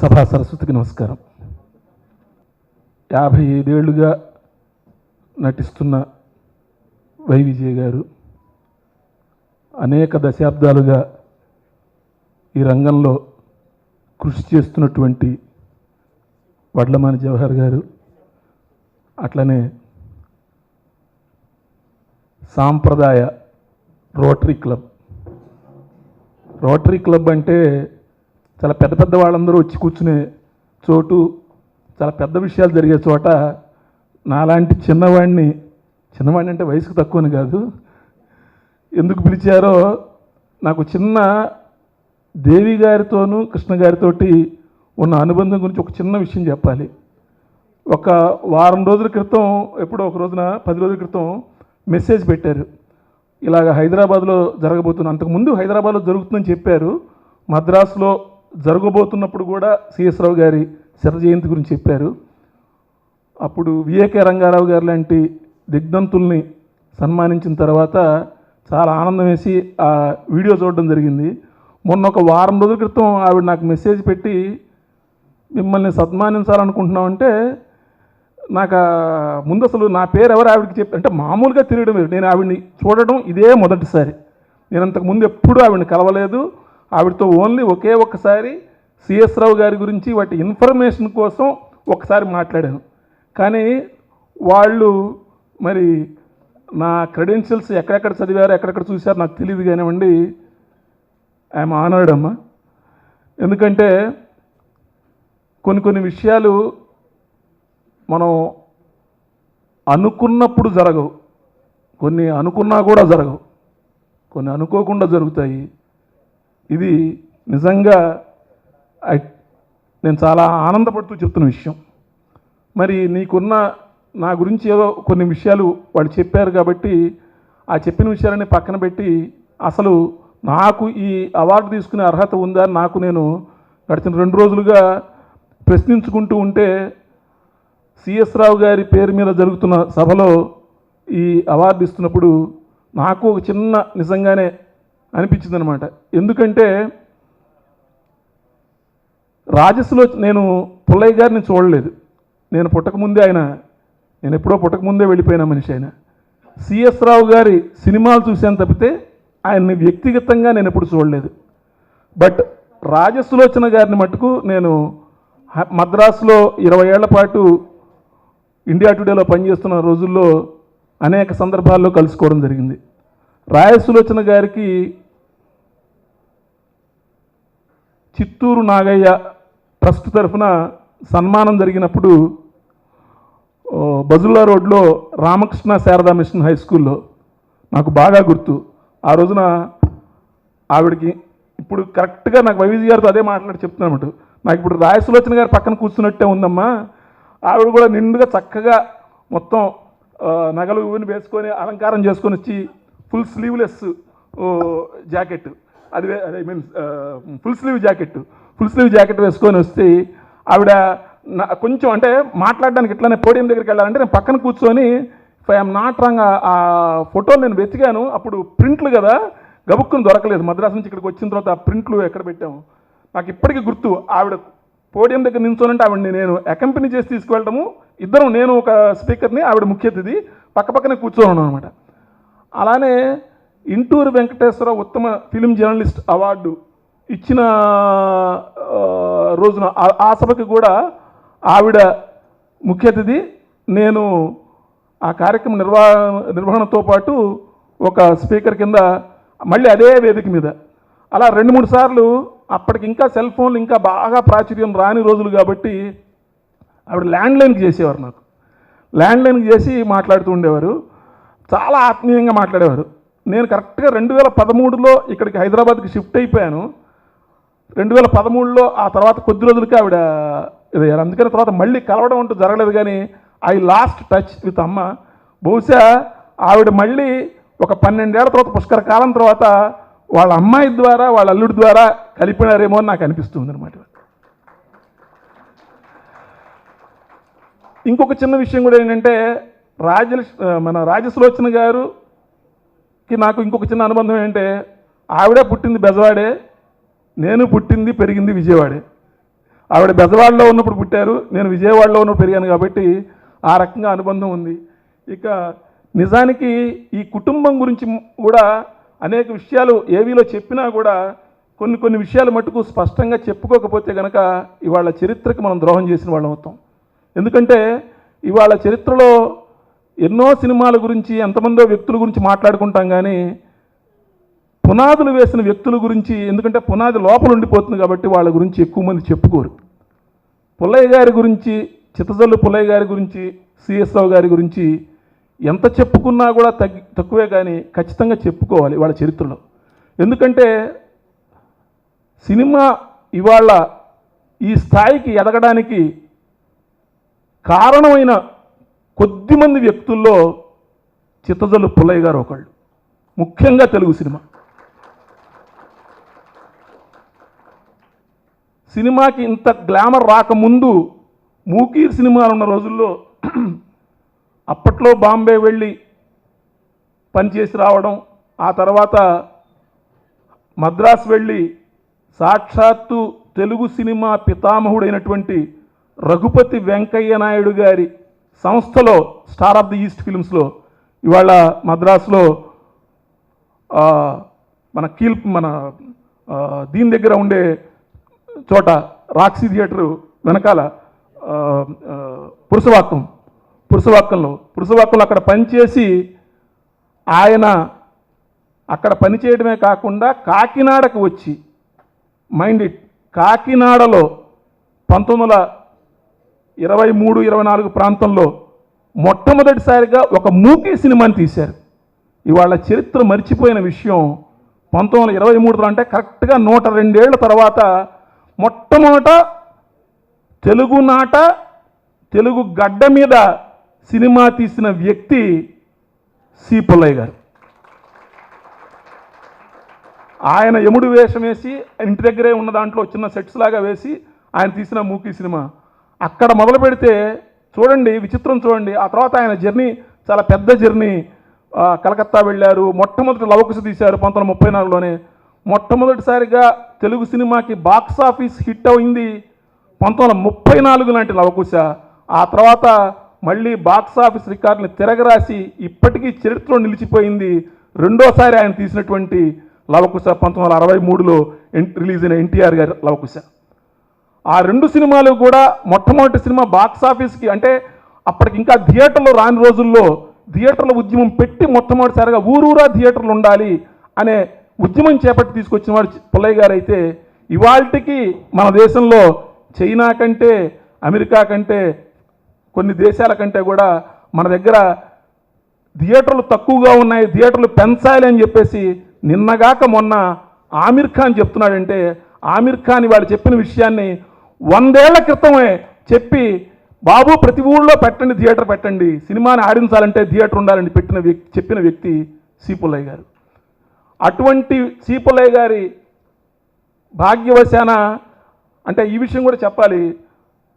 సభా సరస్వతికి నమస్కారం. యాభై ఐదేళ్ళుగా నటిస్తున్న వై విజయ్ గారు అనేక దశాబ్దాలుగా ఈ రంగంలో కృషి చేస్తున్నటువంటి వడ్లమాని జవహర్ గారు అట్లనే సాంప్రదాయ రోటరీ క్లబ్. రోటరీ క్లబ్ అంటే చాలా పెద్ద పెద్ద వాళ్ళందరూ వచ్చి కూర్చునే చోటు చాలా పెద్ద విషయాలు జరిగే చోట నాలాంటి చిన్నవాడిని చిన్నవాడిని అంటే వయసుకు తక్కువని కాదు ఎందుకు పిలిచారో నాకు చిన్న దేవి గారితోనూ కృష్ణ గారితోటి ఉన్న అనుబంధం గురించి ఒక చిన్న విషయం చెప్పాలి. ఒక వారం రోజుల క్రితం ఎప్పుడో ఒక రోజున పది రోజుల క్రితం మెసేజ్ పెట్టారు. ఇలాగ హైదరాబాద్లో జరగబోతున్న అంతకుముందు హైదరాబాద్లో జరుగుతుందని చెప్పారు. మద్రాసులో జరగబోతున్నప్పుడు కూడా సిఎస్ రావు గారి శత జయంతి గురించి చెప్పారు. అప్పుడు విఏకే రంగారావు గారు లాంటి దిగ్ధంతుల్ని సన్మానించిన తర్వాత చాలా ఆనందం వేసి ఆ వీడియో చూడడం జరిగింది. మొన్న ఒక వారం రోజుల క్రితం ఆవిడ నాకు మెసేజ్ పెట్టి మిమ్మల్ని సన్మానించాలనుకుంటున్నామంటే నాకు ముందు అసలు నా పేరు ఎవరు ఆవిడకి చెప్పి అంటే మామూలుగా తిరగడం నేను ఆవిడని చూడడం ఇదే మొదటిసారి. నేను అంతకుముందు ఎప్పుడూ ఆవిడని కలవలేదు. ఆవిడతో ఓన్లీ ఒకే ఒక్కసారి సిఎస్ రావు గారి గురించి వాటి ఇన్ఫర్మేషన్ కోసం ఒకసారి మాట్లాడాను. కానీ వాళ్ళు మరి నా క్రెడెన్షియల్స్ ఎక్కడెక్కడ చదివారు ఎక్కడెక్కడ చూశారు నాకు తెలియదు కానివ్వండి ఐఎమ్ ఆనర్డ్ అమ్మా. ఎందుకంటే కొన్ని కొన్ని విషయాలు మనం అనుకున్నప్పుడు జరగవు. కొన్ని అనుకున్నా కూడా జరగవు. కొన్ని అనుకోకుండా జరుగుతాయి. ఇది నిజంగా ఐ- నేను చాలా ఆనందపడుతూ చెప్తున్న విషయం. మరి నీకున్న నా గురించి ఏదో కొన్ని విషయాలు వాళ్ళు చెప్పారు కాబట్టి ఆ చెప్పిన విషయాలని పక్కన పెట్టి అసలు నాకు ఈ అవార్డు తీసుకునే అర్హత ఉందా నాకు నేను గడిచిన రెండు రోజులుగా ప్రశ్నించుకుంటూ ఉంటే సిఎస్ రావు గారి పేరు మీద జరుగుతున్న సభలో ఈ అవార్డు ఇస్తున్నప్పుడు నాకు ఒక చిన్న నిజంగానే అనిపించింది అనమాట ఎందుకంటే రాజస్లో నేను పుల్లయ్య గారిని చూడలేదు. నేను పుట్టకముందే ఆయన నేను ఎప్పుడో పుట్టకముందే వెళ్ళిపోయిన మనిషి ఆయన. సిఎస్ రావు గారి సినిమాలు చూశాను తప్పితే ఆయన్ని వ్యక్తిగతంగా నేను ఎప్పుడు చూడలేదు. బట్ రాజసులోచన గారిని మట్టుకు నేను మద్రాసులో ఇరవై ఏళ్ళ పాటు ఇండియా టుడేలో పనిచేస్తున్న రోజుల్లో అనేక సందర్భాల్లో కలుసుకోవడం జరిగింది. రాయసులోచన గారికి చిత్తూరు నాగయ్య ట్రస్ట్ తరఫున సన్మానం జరిగినప్పుడు బజుల్లా రోడ్లో రామకృష్ణ శారదా మిషన్ హై స్కూల్లో నాకు బాగా గుర్తు. ఆ రోజున ఆవిడకి ఇప్పుడు కరెక్ట్గా నాకు వైవిజీ గారితో అదే మాట్లాడి చెప్తున్నాను నాకు ఇప్పుడు రాయసులోచన గారి పక్కన కూర్చున్నట్టే ఉందమ్మా. ఆవిడ కూడా నిండుగా చక్కగా మొత్తం నగలు ఇవన్నీ వేసుకొని అలంకారం చేసుకొని వచ్చి ఫుల్ స్లీవ్లెస్ జాకెట్. అది I mean full sleeve jacket. Full sleeve jacket వేసుకొని వస్తే ఆవిడ నా- కొంచెం అంటే మాట్లాడడానికి ఇట్లానే పోడియం దగ్గరికి వెళ్ళాలంటే నేను పక్కన కూర్చొని ఇఫ్ ఐఎమ్ నాట్ రాంగ్ ఆ ఫోటోలు నేను వెతికాను. అప్పుడు ప్రింట్లు కదా గబుక్కుని దొరకలేదు. మద్రాసు నుంచి ఇక్కడికి వచ్చిన తర్వాత ఆ ప్రింట్లు ఎక్కడ పెట్టాము? నాకు ఇప్పటికీ గుర్తు ఆవిడ పోడియం దగ్గర నించోనంటే ఆవిడని నేను అకంపెనీ చేసి తీసుకువెళ్ళటము. ఇద్దరం నేను ఒక స్పీకర్ని ఆవిడ ముఖ్య అతిథి పక్క పక్కనే కూర్చొని అనమాట అలానే ఇంటూరు వెంకటేశ్వర ఉత్తమ ఫిలిం జర్నలిస్ట్ అవార్డు ఇచ్చిన రోజున ఆ- సభకి కూడా ఆవిడ ముఖ్య అతిథి. నేను ఆ కార్యక్రమ నిర్వహ నిర్వహణతో పాటు ఒక స్పీకర్ కింద మళ్ళీ అదే వేదిక మీద. అలా రెండు మూడు సార్లు అప్పటికి ఇంకా సెల్ ఫోన్లు ఇంకా బాగా ప్రాచుర్యం రాని రోజులు కాబట్టి ఆవిడ ల్యాండ్లైన్కి చేసేవారు నాకు. ల్యాండ్లైన్కి చేసి మాట్లాడుతూ ఉండేవారు. చాలా ఆత్మీయంగా మాట్లాడేవారు. నేను కరెక్ట్గా రెండు వేల పదమూడులో ఇక్కడికి హైదరాబాద్కి షిఫ్ట్ అయిపోయాను. రెండు వేల పదమూడులో ఆ తర్వాత కొద్ది రోజులకి ఆవిడ ఇదయ్యారు అందుకని తర్వాత మళ్ళీ కలవడం అంటూ జరగలేదు కానీ ఐ లాస్ట్ టచ్ విత్ అమ్మ. బహుశా ఆవిడ మళ్ళీ ఒక పన్నెండేళ్ళ తర్వాత పుష్కర కాలం తర్వాత వాళ్ళ అమ్మాయి ద్వారా వాళ్ళ అల్లుడి ద్వారా కలిపినారేమో అని నాకు అనిపిస్తుంది అనమాట ఇంకొక చిన్న విషయం కూడా ఏంటంటే రాజ మన రాజసులోచన గారుకి నాకు ఇంకొక చిన్న అనుబంధం ఏంటంటే ఆవిడే పుట్టింది బెజవాడే నేను పుట్టింది పెరిగింది విజయవాడే. ఆవిడ బెజవాడలో ఉన్నప్పుడు పుట్టారు నేను విజయవాడలో ఉన్నప్పుడు పెరిగాను కాబట్టి ఆ రకంగా అనుబంధం ఉంది. ఇక నిజానికి ఈ కుటుంబం గురించి కూడా అనేక విషయాలు ఏవీలో చెప్పినా కూడా కొన్ని కొన్ని విషయాలు మటుకు స్పష్టంగా చెప్పుకోకపోతే కనుక ఇవాళ చరిత్రకు మనం ద్రోహం చేసిన వాళ్ళం అవుతాం. ఎందుకంటే ఇవాళ చరిత్రలో ఎన్నో సినిమాల గురించి ఎంతమందో వ్యక్తుల గురించి మాట్లాడుకుంటాం కానీ పునాదులు వేసిన వ్యక్తుల గురించి ఎందుకంటే పునాది లోపల ఉండిపోతుంది కాబట్టి వాళ్ళ గురించి ఎక్కువ మంది చెప్పుకోరు. పుల్లయ్య గారి గురించి చిత్తజల్లు పుల్లయ్య గారి గురించి సిఎస్ రావు గారి గురించి ఎంత చెప్పుకున్నా కూడా తగ్గి తక్కువే కానీ ఖచ్చితంగా చెప్పుకోవాలి వాళ్ళ చరిత్రలో. ఎందుకంటే సినిమా ఇవాళ ఈ స్థాయికి ఎదగడానికి కారణమైన కొద్దిమంది వ్యక్తుల్లో చిత్తజల్లు పుల్లయ్య గారు ఒకళ్ళు. ముఖ్యంగా తెలుగు సినిమా. సినిమాకి ఇంత గ్లామర్ రాకముందు మూకీర్ సినిమాలు ఉన్న రోజుల్లో అప్పట్లో బాంబే వెళ్ళి పనిచేసి రావడం ఆ తర్వాత మద్రాసు వెళ్ళి సాక్షాత్తు తెలుగు సినిమా పితామహుడైనటువంటి రఘుపతి వెంకయ్య నాయుడు గారి సంస్థలో స్టార్ ఆఫ్ ది ఈస్ట్ ఫిల్మ్స్లో ఇవాళ మద్రాసులో మన కీల్ మన దీని దగ్గర ఉండే చోట రాక్సీ థియేటర్ వెనకాల పురుషవాక్యం పురుషవాక్యంలో పురుషవాక్యంలో పురుషవాక్కంలో అక్కడ పనిచేసి ఆయన అక్కడ పనిచేయడమే కాకుండా కాకినాడకు వచ్చి మైండ్ ఇట్ కాకినాడలో పంతొమ్మిది వందల ఇరవై మూడు ఇరవై నాలుగు ప్రాంతంలో మొట్టమొదటిసారిగా ఒక మూకీ సినిమాని తీశారు. ఇవాళ చరిత్ర మర్చిపోయిన విషయం పంతొమ్మిది వందల ఇరవై మూడులో అంటే కరెక్ట్గా నూట రెండేళ్ళ తర్వాత మొట్టమొదట తెలుగు నాట తెలుగు గడ్డ మీద సినిమా తీసిన వ్యక్తి సి. పుల్లయ్య గారు. ఆయన యముడు వేషం వేసి ఇంటి దగ్గరే ఉన్న దాంట్లో చిన్న సెట్స్ లాగా వేసి ఆయన తీసిన మూకీ సినిమా. అక్కడ మొదలు పెడితే చూడండి విచిత్రం చూడండి. ఆ తర్వాత ఆయన జర్నీ చాలా పెద్ద జర్నీ. కలకత్తా వెళ్ళారు మొట్టమొదటి లవకుశ తీశారు పంతొమ్మిది ముప్పై నాలుగులోనే. మొట్టమొదటిసారిగా తెలుగు సినిమాకి బాక్స్ ఆఫీస్ హిట్ అయింది పంతొమ్మిది వందల ముప్పై నాలుగు లాంటి లవకుశ. ఆ తర్వాత మళ్ళీ బాక్స్ ఆఫీస్ రికార్డుని తిరగరాసి ఇప్పటికీ చరిత్రలో నిలిచిపోయింది రెండోసారి ఆయన తీసినటువంటి లవకుశ పంతొమ్మిది వందల అరవై మూడులో రిలీజ్ అయిన ఎన్టీఆర్ గారి లవకుశ. ఆ రెండు సినిమాలు కూడా మొట్టమొదటి సినిమా బాక్స్ ఆఫీస్కి అంటే అప్పటికి ఇంకా థియేటర్లో రాని రోజుల్లో థియేటర్ల ఉద్యమం పెట్టి మొట్టమొదటిసారిగా ఊరూరా థియేటర్లు ఉండాలి అనే ఉద్యమం చేపట్టి తీసుకొచ్చిన వాడు పుల్లయ్య గారు అయితే ఇవాళకి మన దేశంలో చైనా కంటే అమెరికా కంటే కొన్ని దేశాల కంటే కూడా మన దగ్గర థియేటర్లు తక్కువగా ఉన్నాయి థియేటర్లు పెంచాలి అని చెప్పేసి నిన్నగాక మొన్న ఆమిర్ ఖాన్ చెప్తున్నాడంటే ఆమిర్ ఖాన్ వాళ్ళు చెప్పిన విషయాన్ని వందేళ్ళ క్రితమే చెప్పి బాబు ప్రతి ఊళ్ళో పెట్టండి థియేటర్ పెట్టండి. సినిమాని ఆడించాలంటే థియేటర్ ఉండాలని పెట్టిన వ్యక్తి చెప్పిన వ్యక్తి సీపుల్లయ్య గారు. అటువంటి సీపుల్లయ్య గారి భాగ్యవశాన అంటే ఈ విషయం కూడా చెప్పాలి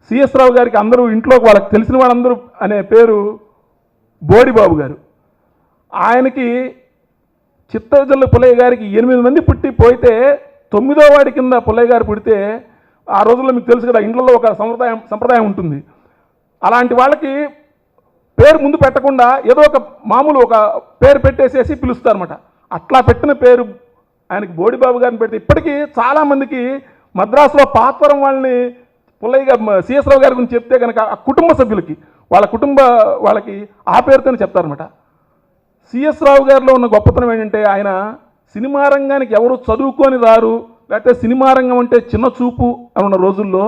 సిఎస్ రావు గారికి అందరూ ఇంట్లో వాళ్ళకి తెలిసిన వాళ్ళందరూ అనే పేరు బోడిబాబు గారు. ఆయనకి చిత్తజల్లు పుల్లయ్య గారికి ఎనిమిది మంది పుట్టి పోయితే తొమ్మిదో వాడి కింద పుల్లయ్య గారు పుడితే ఆ రోజుల్లో మీకు తెలుసు కదా ఇండ్లలో ఒక సంప్రదాయం సంప్రదాయం ఉంటుంది. అలాంటి వాళ్ళకి పేరు ముందు పెట్టకుండా ఏదో ఒక మామూలు ఒక పేరు పెట్టేసేసి పిలుస్తారనమాట అట్లా పెట్టిన పేరు ఆయనకి బోడిబాబు గారిని పెడితే ఇప్పటికీ చాలామందికి మద్రాసులో పాత్వరం వాళ్ళని పుల్లయ్య సిఎస్ రావు గారి గురించి చెప్తే కనుక ఆ కుటుంబ సభ్యులకి వాళ్ళ కుటుంబ వాళ్ళకి ఆ పేరుతోనే చెప్తారనమాట సిఎస్ రావు గారిలో ఉన్న గొప్పతనం ఏంటంటే ఆయన సినిమా రంగానికి ఎవరు చదువుకొని రారు లేకపోతే సినిమా రంగం అంటే చిన్న చూపు అని ఉన్న రోజుల్లో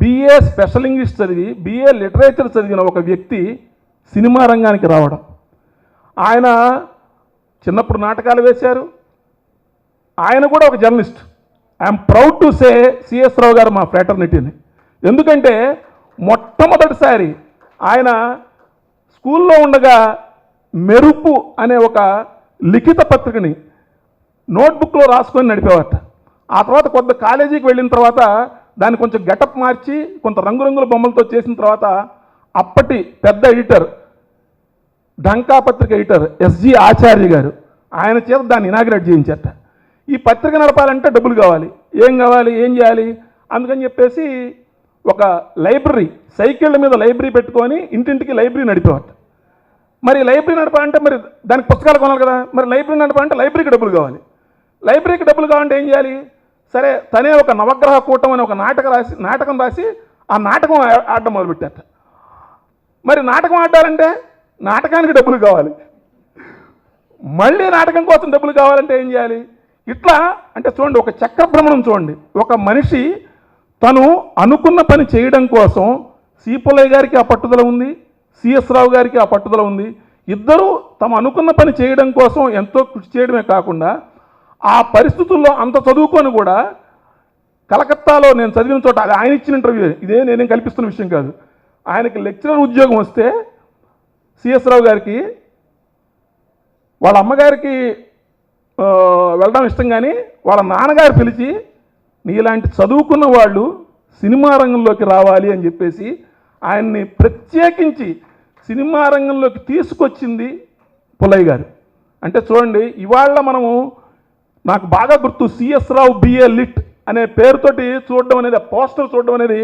బిఏ స్పెషల్ ఇంగ్లీష్ చదివి బిఏ లిటరేచర్ చదివిన ఒక వ్యక్తి సినిమా రంగానికి రావడం. ఆయన చిన్నప్పుడు నాటకాలు వేశారు. ఆయన కూడా ఒక journalist. I'm proud to say CS Rao గారు మా ఫ్రాటర్నిటీని ఎందుకంటే మొట్టమొదటిసారి ఆయన స్కూల్లో ఉండగా మెరుపు అనే ఒక లిఖిత పత్రికని నోట్బుక్లో రాసుకొని నడిపేవారట. ఆ తర్వాత కొంత కాలేజీకి వెళ్ళిన తర్వాత దాన్ని కొంచెం గెటప్ మార్చి కొంత రంగురంగుల బొమ్మలతో చేసిన తర్వాత అప్పటి పెద్ద ఎడిటర్ ఢంకా పత్రిక ఎడిటర్ ఎస్జి ఆచార్య గారు ఆయన చేత దాన్ని ఇనాగ్రేట్ చేయించట ఈ పత్రిక నడపాలంటే డబ్బులు కావాలి. ఏం కావాలి? ఏం చేయాలి? అందుకని చెప్పేసి ఒక లైబ్రరీ సైకిళ్ళ మీద లైబ్రరీ పెట్టుకొని ఇంటింటికి లైబ్రరీ నడిపేవాట. మరి లైబ్రరీ నడపాలంటే మరి దానికి పుస్తకాలు కొనాలి కదా? మరి లైబ్రరీ నడపాలంటే లైబ్రరీకి డబ్బులు కావాలి. లైబ్రరీకి డబ్బులు కావాలంటే ఏం చేయాలి? సరే తనే ఒక నవగ్రహ కూటం అని ఒక నాటకం రాసి నాటకం రాసి ఆ నాటకం ఆడడం మొదలుపెట్టారట. మరి నాటకం ఆడాలంటే నాటకానికి డబ్బులు కావాలి. మళ్ళీ నాటకం కోసం డబ్బులు కావాలంటే ఏం చేయాలి? ఇట్లా అంటే చూడండి ఒక చక్రభ్రమణం చూడండి. ఒక మనిషి తను అనుకున్న పని చేయడం కోసం సీపులయ్య గారికి ఆ పట్టుదల ఉంది సిఎస్ రావు గారికి ఆ పట్టుదల ఉంది. ఇద్దరూ తమ అనుకున్న పని చేయడం కోసం ఎంతో కృషి చేయడమే కాకుండా ఆ పరిస్థితుల్లో అంత చదువుకొని కూడా కలకత్తాలో నేను చదివిన చోట అది ఆయన ఇచ్చిన ఇంటర్వ్యూ. ఇదే నేనేం కల్పిస్తున్న విషయం కాదు. ఆయనకి లెక్చరర్ ఉద్యోగం వస్తే సిఎస్ రావు గారికి వాళ్ళ అమ్మగారికి వెళ్ళడం ఇష్టం కానీ వాళ్ళ నాన్నగారు పిలిచి నీలాంటి చదువుకున్న వాళ్ళు సినిమా రంగంలోకి రావాలి అని చెప్పేసి ఆయన్ని ప్రత్యేకించి సినిమా రంగంలోకి తీసుకొచ్చింది పుల్లయ్య గారు. అంటే చూడండి ఇవాళ మనము నాకు బాగా గుర్తు సిఎస్ రావు బిఏ లిట్ అనే పేరుతోటి చూడడం అనేది ఆ పోస్టర్ చూడడం అనేది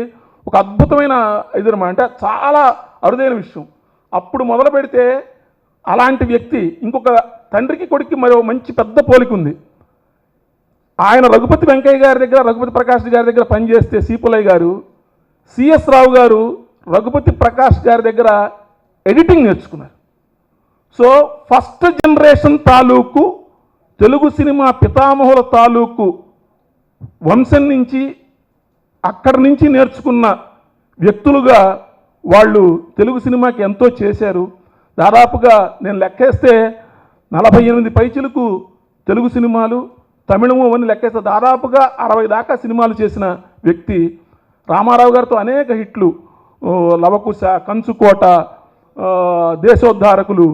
ఒక అద్భుతమైన ఇది అనమాట అంటే చాలా అరుదైన విషయం. అప్పుడు మొదలు పెడితే అలాంటి వ్యక్తి ఇంకొక తండ్రికి కొడుక్కి మరో మంచి పెద్ద పోలిక ఉంది. ఆయన రఘుపతి వెంకయ్య గారి దగ్గర రఘుపతి ప్రకాష్ గారి దగ్గర పనిచేస్తే సీపులయ్య గారు సిఎస్ రావు గారు రఘుపతి ప్రకాష్ గారి దగ్గర ఎడిటింగ్ నేర్చుకున్నారు. సో ఫస్ట్ జనరేషన్ తాలూకు తెలుగు సినిమా పితామహుల తాలూకు వంశం నుంచి అక్కడి నుంచి నేర్చుకున్న వ్యక్తులుగా వాళ్ళు తెలుగు సినిమాకి ఎంతో చేశారు. దాదాపుగా నేను లెక్కేస్తే నలభై ఎనిమిది పైచులకు తెలుగు సినిమాలు తమిళము అని లెక్కేస్తే దాదాపుగా అరవై దాకా సినిమాలు చేసిన వ్యక్తి. రామారావు గారితో అనేక హిట్లు. లవకుశ కంచుకోట దేశోద్ధారకులు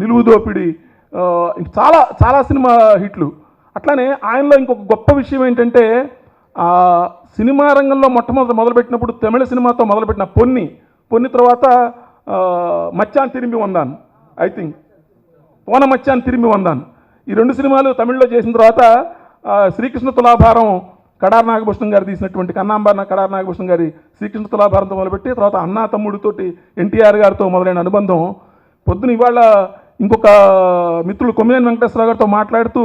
నిలువుదోపిడి చాలా చాలా సినిమా హిట్లు. అట్లానే ఆయనలో ఇంకొక గొప్ప విషయం ఏంటంటే సినిమా రంగంలో మొట్టమొదటి మొదలుపెట్టినప్పుడు తమిళ సినిమాతో మొదలుపెట్టిన పొన్ని. పొన్ని తర్వాత మచ్చాన్ తిరిమి వందాను ఐ థింక్. పోన మచ్చాన్ తిరిమి వందాను. ఈ రెండు సినిమాలు తమిళ్ళో చేసిన తర్వాత శ్రీకృష్ణ తులాభారం కడార్ నాగభూషణం గారు తీసినటువంటి కన్నాంబార్న కడార్ నాగభూషణం గారి శ్రీకృష్ణ తులాభారంతో మొదలుపెట్టి తర్వాత అన్నా తమ్ముడితోటి ఎన్టీఆర్ గారితో మొదలైన అనుబంధం. పొద్దున ఇవాళ ఇంకొక మిత్రులు కొమ్మినేని వెంకటేశ్వర గారితో మాట్లాడుతూ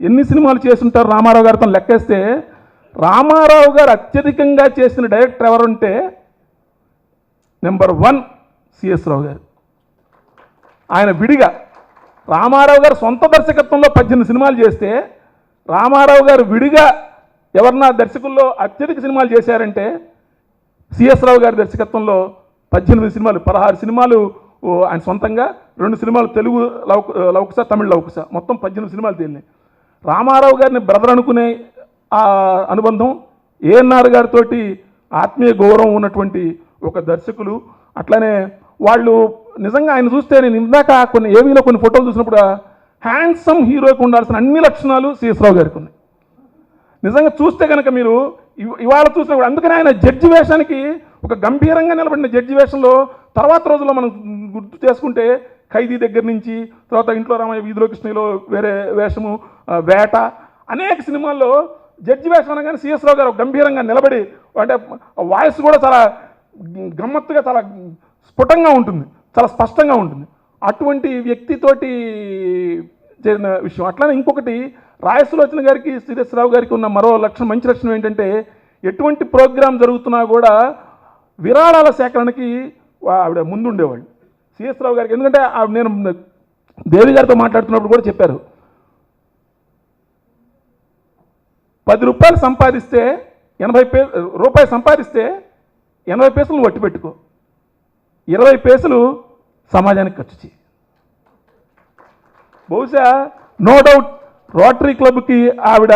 ఎన్ని సినిమాలు చేస్తుంటారు రామారావు గారితో లెక్కేస్తే రామారావు గారు అత్యధికంగా చేసిన డైరెక్టర్ ఎవరుంటే నెంబర్ వన్ సిఎస్ రావు గారు. ఆయన విడిగా రామారావు గారు సొంత దర్శకత్వంలో పద్దెనిమిది సినిమాలు చేస్తే రామారావు గారు విడిగా ఎవరన్నా దర్శకుల్లో అత్యధిక సినిమాలు చేశారంటే సిఎస్ రావు గారి దర్శకత్వంలో పద్దెనిమిది సినిమాలు పదహారు సినిమాలు ఆయన సొంతంగా రెండు సినిమాలు తెలుగు లౌక లవ్కుసా తమిళ లౌకుస. మొత్తం పద్దెనిమిది సినిమాలు తేలినాయి రామారావు గారిని బ్రదర్ అనుకునే ఆ అనుబంధం ఏఎన్ఆర్ గారితో ఆత్మీయ గౌరవం ఉన్నటువంటి ఒక దర్శకులు. అట్లనే వాళ్ళు నిజంగా ఆయన చూస్తే నేను ఇందాక కొన్ని ఏవీలో కొన్ని ఫోటోలు చూసినప్పుడు హ్యాండ్సమ్ హీరోకి ఉండాల్సిన అన్ని లక్షణాలు సీఎస్రావు గారికి ఉన్నాయి. నిజంగా చూస్తే కనుక మీరు ఇవాళ చూసినప్పుడు అందుకని ఆయన జడ్జి వేషానికి ఒక గంభీరంగా నిలబడిన జడ్జి వేషంలో తర్వాత రోజుల్లో మనం గుర్తు చేసుకుంటే ఖైదీ దగ్గర నుంచి తర్వాత ఇంట్లో రామయ్య వీధిలో కృష్ణలో వేరే వేషము వేట అనేక సినిమాల్లో జడ్జి వేషం అనగానే సిఎస్ రావు గారు గంభీరంగా నిలబడి అంటే వాయిస్ కూడా చాలా గమ్మత్తుగా చాలా స్ఫుటంగా ఉంటుంది చాలా స్పష్టంగా ఉంటుంది. అటువంటి వ్యక్తితోటి చేరిన విషయం. అట్లానే ఇంకొకటి రాయసులోచన గారికి శ్రీధర్రావు గారికి ఉన్న మరో లక్షణం మంచి లక్షణం ఏంటంటే ఎటువంటి ప్రోగ్రాం జరుగుతున్నా కూడా విరాళాల సేకరణకి ఆవిడ ముందుండేవాళ్ళు. సిఎస్ రావు గారికి. ఎందుకంటే ఆవిడ నేను దేవి గారితో మాట్లాడుతున్నప్పుడు కూడా చెప్పారు. పది రూపాయలు సంపాదిస్తే ఎనభై పే రూపాయి సంపాదిస్తే ఎనభై పైసలు వట్టి పెట్టుకో ఇరవై పైసలు సమాజానికి ఖర్చు చేయి బహుశా నో డౌట్ రోటరీ క్లబ్కి ఆవిడ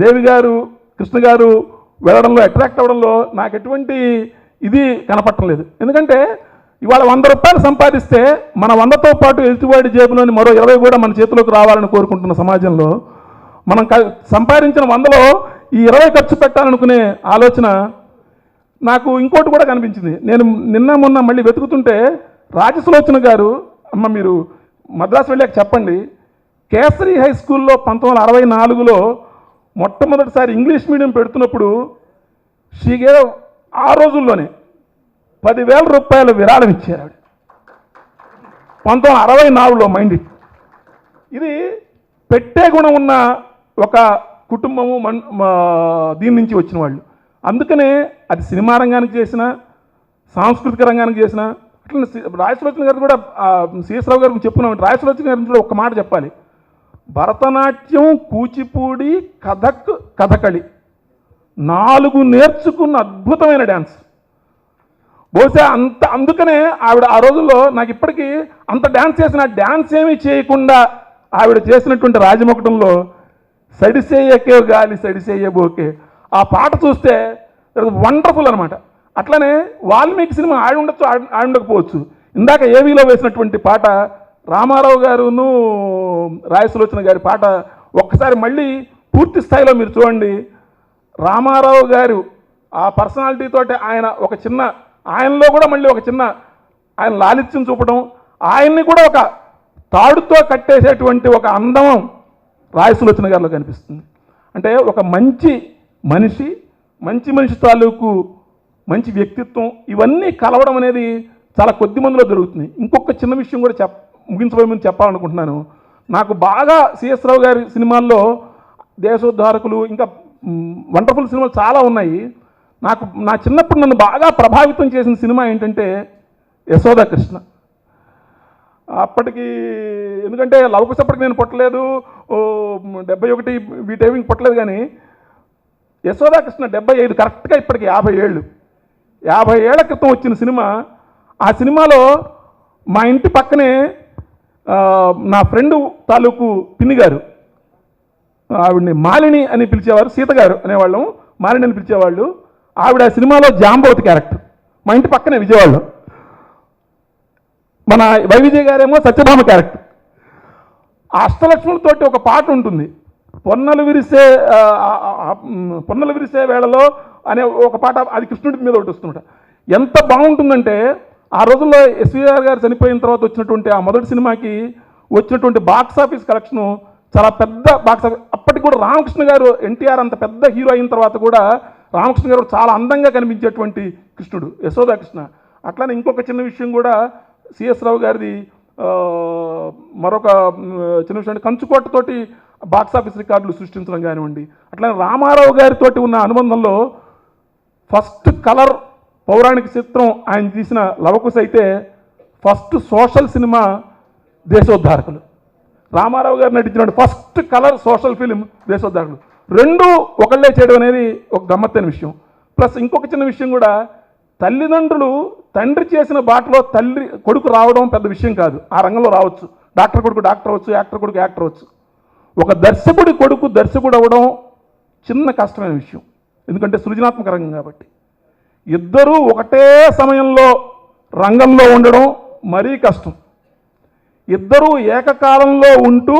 దేవి గారు కృష్ణ గారు వెళ్ళడంలో అట్రాక్ట్ అవ్వడంలో నాకు ఎటువంటి ఇది కనపడటం లేదు ఎందుకంటే ఇవాళ వంద రూపాయలు సంపాదిస్తే మన వందతో పాటు ఎదుటివాడి జేబులోని మరో ఇరవై కూడా మన చేతిలోకి రావాలని కోరుకుంటున్న సమాజంలో మనం సంపాదించిన వందలో ఈ ఇరవై ఖర్చు పెట్టాలనుకునే ఆలోచన నాకు ఇంకోటి కూడా కనిపించింది. నేను నిన్న మొన్న మళ్ళీ వెతుకుతుంటే రాజసులోచన గారు అమ్మ మీరు మద్రాసు వెళ్ళాక చెప్పండి కేసరి హై స్కూల్లో పంతొమ్మిది వందల అరవై నాలుగులో మొట్టమొదటిసారి ఇంగ్లీష్ మీడియం పెడుతున్నప్పుడు షీగే ఆ రోజుల్లోనే పదివేల రూపాయలు విరాళం ఇచ్చారు ఆవిడ పంతొమ్మిది అరవై నాలుగులో మైండ్ ఇది పెట్టే గుణం ఉన్న ఒక కుటుంబము మన్ దీని నుంచి వచ్చిన వాళ్ళు. అందుకనే అది సినిమా రంగానికి చేసిన సాంస్కృతిక రంగానికి చేసిన అట్లా రాయసులోచన గారు కూడా శ్రీశ్రావు గారికి గారు చెప్పుకున్నాం. రాయసులోచన గారి కూడా ఒక మాట చెప్పాలి. భరతనాట్యం కూచిపూడి కథక్ కథకళి. నాలుగు నేర్చుకున్న అద్భుతమైన డ్యాన్స్ బహుశా అంత అందుకనే ఆవిడ ఆ రోజుల్లో నాకు ఇప్పటికీ అంత డ్యాన్స్ చేసిన డ్యాన్స్ ఏమీ చేయకుండా ఆవిడ చేసినటువంటి రాజముకుటంలో సడిసేయకే గాలి సడిసేయబోకే. ఆ పాట చూస్తే వండర్ఫుల్ అనమాట అట్లనే వాల్మీకి సినిమా ఆడి ఉండొచ్చు ఆడి ఆడి ఉండకపోవచ్చు. ఇందాక ఏవీలో వేసినటువంటి పాట రామారావు గారును రాయసులోచన గారి పాట ఒక్కసారి మళ్ళీ పూర్తి స్థాయిలో మీరు చూడండి. రామారావు గారు ఆ పర్సనాలిటీతో ఆయన ఒక చిన్న ఆయనలో కూడా మళ్ళీ ఒక చిన్న ఆయన లాలిత్యం చూపడం ఆయన్ని కూడా ఒక తాడుతో కట్టేసేటువంటి ఒక అందం రాయసులోచన గారిలో కనిపిస్తుంది. అంటే ఒక మంచి మనిషి మంచి మనిషి తాలూకు మంచి వ్యక్తిత్వం ఇవన్నీ కలవడం అనేది చాలా కొద్ది మందిలో జరుగుతుంది. ఇంకొక చిన్న విషయం కూడా చెప్ ముగించబోయే ముందు చెప్పాలనుకుంటున్నాను. నాకు బాగా సిఎస్ రావు గారి సినిమాల్లో దేశోద్ధారకులు ఇంకా వండర్ఫుల్ సినిమాలు చాలా ఉన్నాయి. నాకు నా చిన్నప్పుడు నన్ను బాగా ప్రభావితం చేసిన సినిమా ఏంటంటే యశోదా కృష్ణ. అప్పటికి ఎందుకంటే లవకుశప్పటికి నేను పుట్టలేదు. డెబ్బై ఒకటి వీటేమి పుట్టలేదు కానీ యశోదాకృష్ణ డెబ్బై ఐదు కరెక్ట్గా ఇప్పటికి యాభై ఏళ్ళు యాభై ఏళ్ళ క్రితం వచ్చిన సినిమా. ఆ సినిమాలో మా ఇంటి పక్కనే నా ఫ్రెండు తాలూకు పిన్ని గారు. ఆవిడ్ని మాలిని అని పిలిచేవారు సీత గారు అనేవాళ్ళం మాలిని అని పిలిచేవాళ్ళు. ఆవిడ ఆ సినిమాలో జాంబవతి క్యారెక్టర్ మా ఇంటి పక్కనే విజయవాడలో. మన వైవిజయ్ గారేమో సత్యభామ క్యారెక్టర్ అష్టలక్ష్ములతోటి ఒక పాట ఉంటుంది. పొన్నలు విరిసే పొన్నలు విరిసే వేళలో అనే ఒక పాట అది కృష్ణుడి మీద ఒకటి వస్తుంట ఎంత బాగుంటుందంటే ఆ రోజుల్లో ఎస్వీఆర్ గారు చనిపోయిన తర్వాత వచ్చినటువంటి ఆ మొదటి సినిమాకి వచ్చినటువంటి బాక్స్ ఆఫీస్ కలెక్షను చాలా పెద్ద బాక్స్ ఆఫీస్ అప్పటికి కూడా రామకృష్ణ గారు ఎన్టీఆర్ అంత పెద్ద హీరో అయిన తర్వాత కూడా రామకృష్ణ గారు చాలా అందంగా కనిపించేటువంటి కృష్ణుడు యశోదా కృష్ణ అట్లానే ఇంకొక చిన్న విషయం కూడా సిఎస్ రావు గారిది మరొక చిన్న విషయం అంటే కంచుకోటతోటి బాక్స్ ఆఫీస్ రికార్డులు సృష్టించడం కానివ్వండి. అట్లానే రామారావు గారితోటి ఉన్న అనుబంధంలో ఫస్ట్ కలర్ పౌరాణిక చిత్రం ఆయన తీసిన లవకుశ అయితే first social cinema Desoddharakulu. Ramarao గారు నటించిన first colour social film Desoddharudu రెండు ఒకళ్ళే చేయడం అనేది ఒక గమ్మత్తైన విషయం. ప్లస్ ఇంకొక చిన్న విషయం కూడా తల్లిదండ్రులు తండ్రి చేసిన బాటలో తల్లి కొడుకు రావడం పెద్ద విషయం కాదు. ఆ రంగంలో రావచ్చు. డాక్టర్ కొడుకు డాక్టర్ అవచ్చు యాక్టర్ కొడుకు యాక్టర్ అవచ్చు ఒక దర్శకుడి కొడుకు దర్శకుడు అవ్వడం చిన్న కష్టమైన విషయం. ఎందుకంటే సృజనాత్మక రంగం కాబట్టి. ఇద్దరూ ఒకటే సమయంలో రంగంలో ఉండడం మరీ కష్టం. ఇద్దరూ ఏకకాలంలో ఉంటూ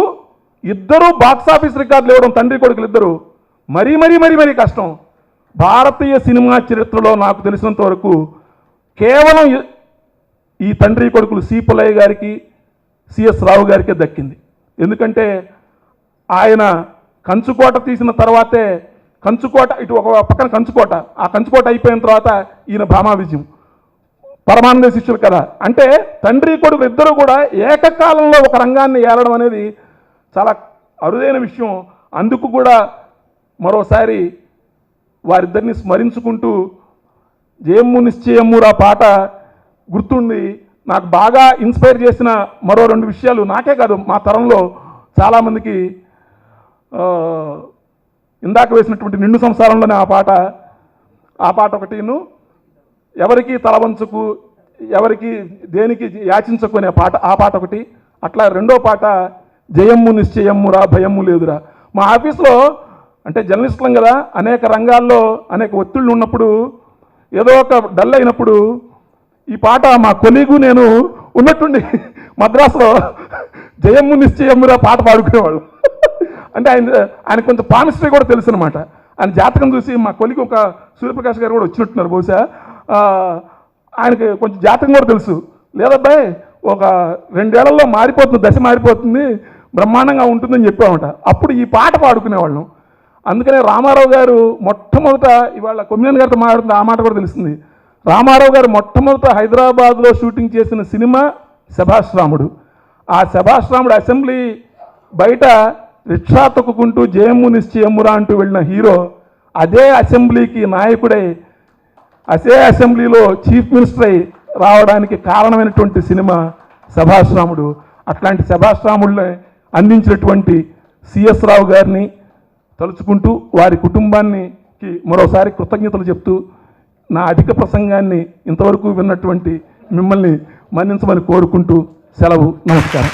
ఇద్దరూ బాక్స్ ఆఫీస్ రికార్డులు ఇవ్వడం తండ్రి కొడుకులు ఇద్దరు మరీ మరీ మరీ మరీ కష్టం. భారతీయ సినిమా చరిత్రలో నాకు తెలిసినంత వరకు కేవలం ఈ- ఈ తండ్రి కొడుకులు సి పుల్లయ్య గారికి సిఎస్ రావు గారికే దక్కింది. ఎందుకంటే ఆయన కంచుకోట తీసిన తర్వాతే కంచుకోట ఇటు ఒక పక్కన కంచుకోట ఆ కంచుకోట అయిపోయిన తర్వాత ఈయన భామా విజయం పరమానంద శిష్యులు కదా. అంటే తండ్రి కొడుకు ఇద్దరు కూడా ఏకకాలంలో ఒక రంగాన్ని ఏలడం అనేది చాలా అరుదైన విషయం. అందుకు కూడా మరోసారి వారిద్దరిని స్మరించుకుంటూ జయమ్ము నిశ్చయమ్మురా పాట గుర్తుండి నాకు బాగా ఇన్స్పైర్ చేసిన మరో రెండు విషయాలు నాకే కాదు మా తరంలో చాలామందికి ఇందాక వేసినటువంటి నిండు సంసారంలోనే ఆ పాట ఆ పాట ఒకటిను ఎవరికి తలవంచుకు ఎవరికి దేనికి యాచించుకునే పాట ఆ పాట ఒకటి. అట్లా రెండో పాట జయమ్ము నిశ్చయమ్మురా భయమ్ము లేదురా. మా ఆఫీస్లో అంటే జర్నలిస్టులం కదా అనేక రంగాల్లో అనేక ఒత్తిళ్ళు ఉన్నప్పుడు ఏదో ఒక డల్ అయినప్పుడు ఈ పాట మా కొలీగు నేను ఉన్నట్టుండి మద్రాసులో జయమ్ము నిశ్చయమ్మురా పాట పాడుకునేవాడు అంటే ఆయన ఆయన కొంచెం పామిస్ట్రీ కూడా తెలుసు అనమాట ఆయన జాతకం చూసి మా కొలికి ఒక సూర్యప్రకాష్ గారు కూడా వచ్చినట్టున్నారు బహుశా. ఆయనకి కొంచెం జాతకం కూడా తెలుసు. లేదబ్బాయి ఒక రెండేళ్ళలో మారిపోతుంది దశ మారిపోతుంది బ్రహ్మాండంగా ఉంటుందని చెప్పామట. అప్పుడు ఈ పాట పాడుకునేవాళ్ళం. అందుకనే రామారావు గారు మొట్టమొదట ఇవాళ కొమ్మినేని గారితో మాట్లాడుతుంది ఆ మాట కూడా తెలుస్తుంది. రామారావు గారు మొట్టమొదట హైదరాబాద్లో షూటింగ్ చేసిన సినిమా శభాష్ రాముడు ఆ శభాష్ రాముడు అసెంబ్లీ బయట రిక్షా తొక్కుకుంటూ జయము నిశ్చయమురా అంటూ వెళ్ళిన హీరో అదే అసెంబ్లీకి నాయకుడై అసే అసెంబ్లీలో చీఫ్ మినిస్టర్ అయి రావడానికి కారణమైనటువంటి సినిమా సభాశ్రాముడు. అట్లాంటి సభాశ్రాముడిని అందించినటువంటి సిఎస్ రావు గారిని తలుచుకుంటూ వారి కుటుంబానికి మరోసారి కృతజ్ఞతలు చెప్తూ నా అధిక ప్రసంగాన్ని ఇంతవరకు విన్నటువంటి మిమ్మల్ని మన్నించమని కోరుకుంటూ సెలవు. నమస్కారం.